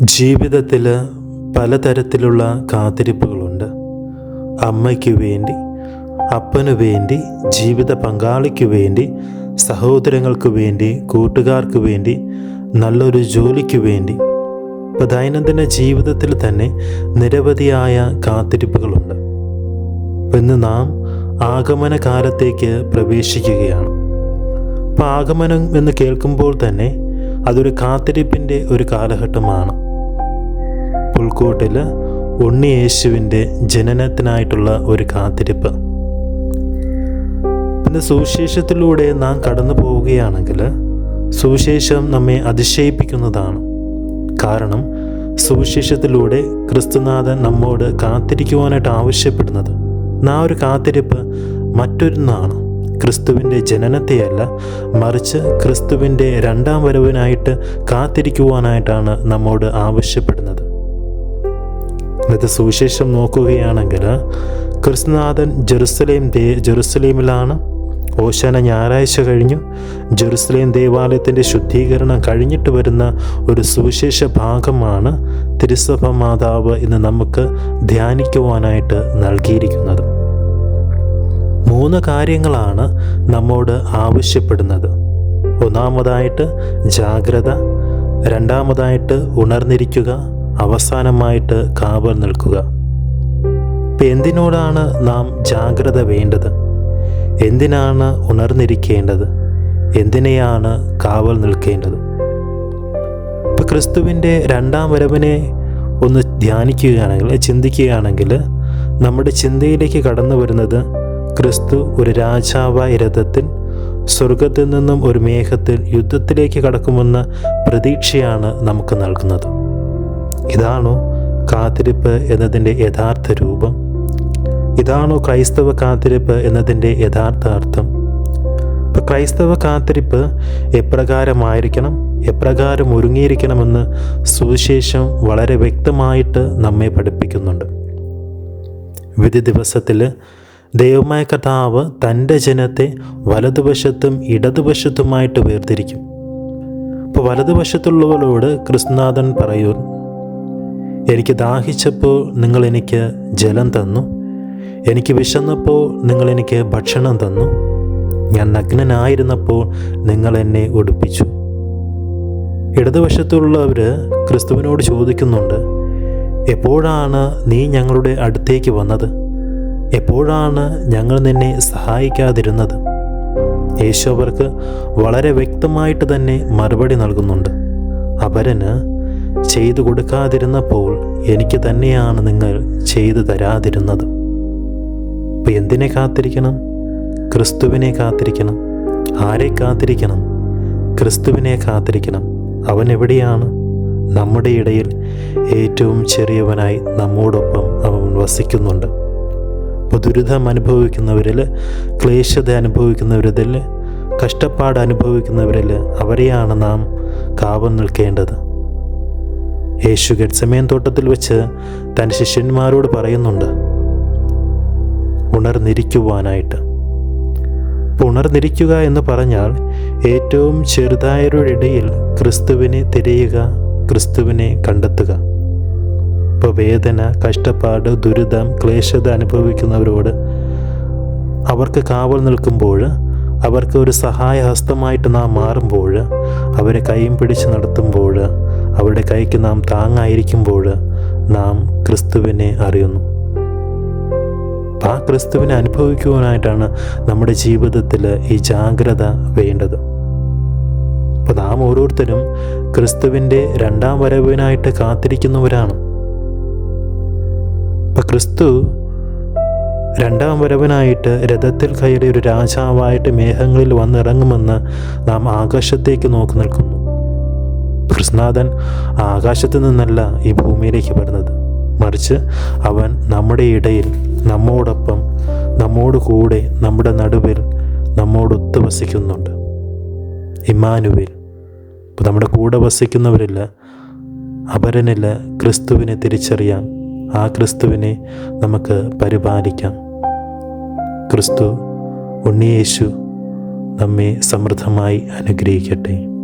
ജീവിതത്തിൽ പലതരത്തിലുള്ള കാത്തിരിപ്പുകളുണ്ട്. അമ്മയ്ക്ക് വേണ്ടി അപ്പനു വേണ്ടി ജീവിത പങ്കാളിക്ക് വേണ്ടി സഹോദരങ്ങൾക്ക് വേണ്ടി കൂട്ടുകാർക്ക് വേണ്ടി നല്ലൊരു ജോലിക്ക് വേണ്ടി ഇപ്പോൾ ദൈനംദിന ജീവിതത്തിൽ തന്നെ നിരവധിയായ കാത്തിരിപ്പുകളുണ്ട്. ഇന്ന് നാം ആഗമന കാലത്തേക്ക് പ്രവേശിക്കുകയാണ്. അപ്പോൾ ആഗമനം എന്ന് കേൾക്കുമ്പോൾ തന്നെ അതൊരു കാത്തിരിപ്പിന്റെ ഒരു കാലഘട്ടമാണ്. പുൽക്കൂട്ടിൽ ഉണ്ണി യേശുവിന്റെ ജനനത്തിനായിട്ടുള്ള ഒരു കാത്തിരിപ്പ്. പിന്നെ സുവിശേഷത്തിലൂടെ നാം കടന്നു പോവുകയാണെങ്കിൽ സുവിശേഷം നമ്മെ അതിശയിപ്പിക്കുന്നതാണ്. കാരണം സുവിശേഷത്തിലൂടെ ക്രിസ്തുനാഥൻ നമ്മോട് കാത്തിരിക്കുവാനായിട്ട് ആവശ്യപ്പെടുന്നത്. നാ ഒരു കാത്തിരിപ്പ് മറ്റൊന്നാണ് ക്രിസ്തുവിന്റെ ജനനത്തെയല്ല മറിച്ച് ക്രിസ്തുവിന്റെ രണ്ടാം വരവിനായിട്ട് കാത്തിരിക്കുവാനായിട്ടാണ് നമ്മോട് ആവശ്യപ്പെടുന്നത്. ഇന്നത്തെ സുവിശേഷം നോക്കുകയാണെങ്കിൽ ക്രിസ്തുനാഥൻ ജെറുസലേം ദേ ജെറുസലേമിലാണ്. ഓശാന ഞായറാഴ്ച കഴിഞ്ഞു. ജെറുസലേം ദേവാലയത്തിന്റെ ശുദ്ധീകരണം കഴിഞ്ഞിട്ട് വരുന്ന ഒരു സുവിശേഷ ഭാഗമാണ് തിരുസഭ മാതാവ് ഇന്ന് നമുക്ക് ധ്യാനിക്കുവാനായിട്ട് നൽകിയിരിക്കുന്നത്. മൂന്ന് കാര്യങ്ങളാണ് നമ്മോട് ആവശ്യപ്പെടുന്നത്. ഒന്നാമതായിട്ട് ജാഗ്രത രണ്ടാമതായിട്ട് ഉണർന്നിരിക്കുക അവസാനമായിട്ട് കാവൽ നിൽക്കുക. ഇപ്പം എന്തിനോടാണ് നാം ജാഗ്രത വേണ്ടത്? എന്തിനാണ് ഉണർന്നിരിക്കേണ്ടത്? എന്തിനെയാണ് കാവൽ നിൽക്കേണ്ടത്? ഇപ്പം ക്രിസ്തുവിന്റെ രണ്ടാം വരവിനെ ഒന്ന് ധ്യാനിക്കുകയാണെങ്കിൽ ചിന്തിക്കുകയാണെങ്കിൽ നമ്മുടെ ചിന്തയിലേക്ക് കടന്നു വരുന്നത് ക്രിസ്തു ഒരു രാജാവായ രഥത്തിൽ സ്വർഗത്തിൽ നിന്നും ഒരു മേഘത്തിൽ യുദ്ധത്തിലേക്ക് കടക്കുമെന്ന പ്രതീക്ഷയാണ് നമുക്ക് നൽകുന്നത്. ഇതാണോ കാത്തിരിപ്പ് എന്നതിന്റെ യഥാർത്ഥ രൂപം? ഇതാണോ ക്രൈസ്തവ കാത്തിരിപ്പ് എന്നതിന്റെ യഥാർത്ഥ അർത്ഥം? ഇപ്പം ക്രൈസ്തവ കാത്തിരിപ്പ് എപ്രകാരമായിരിക്കണം? എപ്രകാരം ഒരുങ്ങിയിരിക്കണമെന്ന് സുവിശേഷം വളരെ വ്യക്തമായിട്ട് നമ്മെ പഠിപ്പിക്കുന്നുണ്ട്. വിധി ദിവസത്തിൽ ദൈവമായ കഥാവ് തന്റെ ജനത്തെ വലതുവശത്തും ഇടതുവശത്തുമായിട്ട് വേർതിരിക്കും. ഇപ്പോൾ വലതുവശത്തുള്ളവരോട് കൃഷ്ണനാഥൻ പറയൂ എനിക്ക് ദാഹിച്ചപ്പോൾ നിങ്ങൾ എനിക്ക് ജലം തന്നു. എനിക്ക് വിശന്നപ്പോൾ നിങ്ങൾ എനിക്ക് ഭക്ഷണം തന്നു. ഞാൻ നഗ്നനായിരുന്നപ്പോൾ നിങ്ങൾ എന്നെ ഒടുപ്പിച്ചു. ഇടതുവശത്തുള്ളവർ ക്രിസ്തുവിനോട് ചോദിക്കുന്നുണ്ട് എപ്പോഴാണ് നീ ഞങ്ങളുടെ അടുത്തേക്ക് വന്നത്? എപ്പോഴാണ് ഞങ്ങൾ നിന്നെ സഹായിക്കാതിരുന്നത്? യേശു അവർക്ക് വളരെ വ്യക്തമായിട്ട് തന്നെ മറുപടി നൽകുന്നുണ്ട്. അവരന് ചെയ്തു കൊടുക്കാതിരുന്നപ്പോൾ എനിക്ക് തന്നെയാണ് നിങ്ങൾ ചെയ്തു തരാതിരുന്നത്. അപ്പോൾ എന്തിനെ കാത്തിരിക്കണം? ക്രിസ്തുവിനെ കാത്തിരിക്കണം. ആരെ കാത്തിരിക്കണം? ക്രിസ്തുവിനെ കാത്തിരിക്കണം. അവൻ എവിടെയാണ്? നമ്മുടെ ഇടയിൽ ഏറ്റവും ചെറിയവനായി നമ്മോടൊപ്പം അവൻ വസിക്കുന്നുണ്ട്. ദുരിതം അനുഭവിക്കുന്നവരിൽ ക്ലേശത അനുഭവിക്കുന്നവരിൽ കഷ്ടപ്പാട് അനുഭവിക്കുന്നവരിൽ അവരെയാണ് നാം കാവൽ നിൽക്കേണ്ടത്. യേശു ഗഡ്സമയൻ തോട്ടത്തിൽ വെച്ച് തന്റെ ശിഷ്യന്മാരോട് പറയുന്നുണ്ട് ഉണർന്നിരിക്കുവാനായിട്ട്. ഉണർന്നിരിക്കുക എന്ന് പറഞ്ഞാൽ ഏറ്റവും ചെറുതായവരുടെ ഇടയിൽ ക്രിസ്തുവിനെ തിരയുക ക്രിസ്തുവിനെ കണ്ടെത്തുക. ഇപ്പോൾ വേദന കഷ്ടപ്പാട് ദുരിതം ക്ലേശത അനുഭവിക്കുന്നവരോട് അവർക്ക് കാവൽ നിൽക്കുമ്പോൾ അവർക്ക് ഒരു സഹായഹസ്തമായിട്ട് നാം മാറുമ്പോൾ അവരെ കൈയും പിടിച്ച് നടത്തുമ്പോൾ അവരുടെ കൈക്ക് നാം താങ്ങായിരിക്കുമ്പോൾ നാം ക്രിസ്തുവിനെ അറിയുന്നു. ആ ക്രിസ്തുവിനെ അനുഭവിക്കുവാനായിട്ടാണ് നമ്മുടെ ജീവിതത്തിൽ ഈ ജാഗ്രത വേണ്ടത്. അപ്പോൾ നാം ഓരോരുത്തരും ക്രിസ്തുവിന്റെ രണ്ടാം വരവിനായിട്ട് കാത്തിരിക്കുന്നവരാണ്. അപ്പം ക്രിസ്തു രണ്ടാം വരവനായിട്ട് രഥത്തിൽ കയറി ഒരു രാജാവായിട്ട് മേഘങ്ങളിൽ വന്നിറങ്ങുമെന്ന് നാം ആകാശത്തേക്ക് നോക്കി നിൽക്കുന്നു. കൃഷ്ണനാഥൻ ആകാശത്ത് നിന്നല്ല ഈ ഭൂമിയിലേക്ക് വരുന്നത്. മറിച്ച് അവൻ നമ്മുടെ ഇടയിൽ നമ്മോടൊപ്പം നമ്മോട് കൂടെ നമ്മുടെ നടുവിൽ നമ്മോടൊത്ത് വസിക്കുന്നുണ്ട് ഇമാനുവിൽ നമ്മുടെ കൂടെ വസിക്കുന്നവരില്ല അപരനില്ല ക്രിസ്തുവിനെ തിരിച്ചറിയാം ആ ക്രിസ്തുവിനെ നമുക്ക് പരിപാലിക്കാം. ക്രിസ്തു ഉണ്ണിയേശു നമ്മെ സമൃദ്ധമായി അനുഗ്രഹിക്കട്ടെ.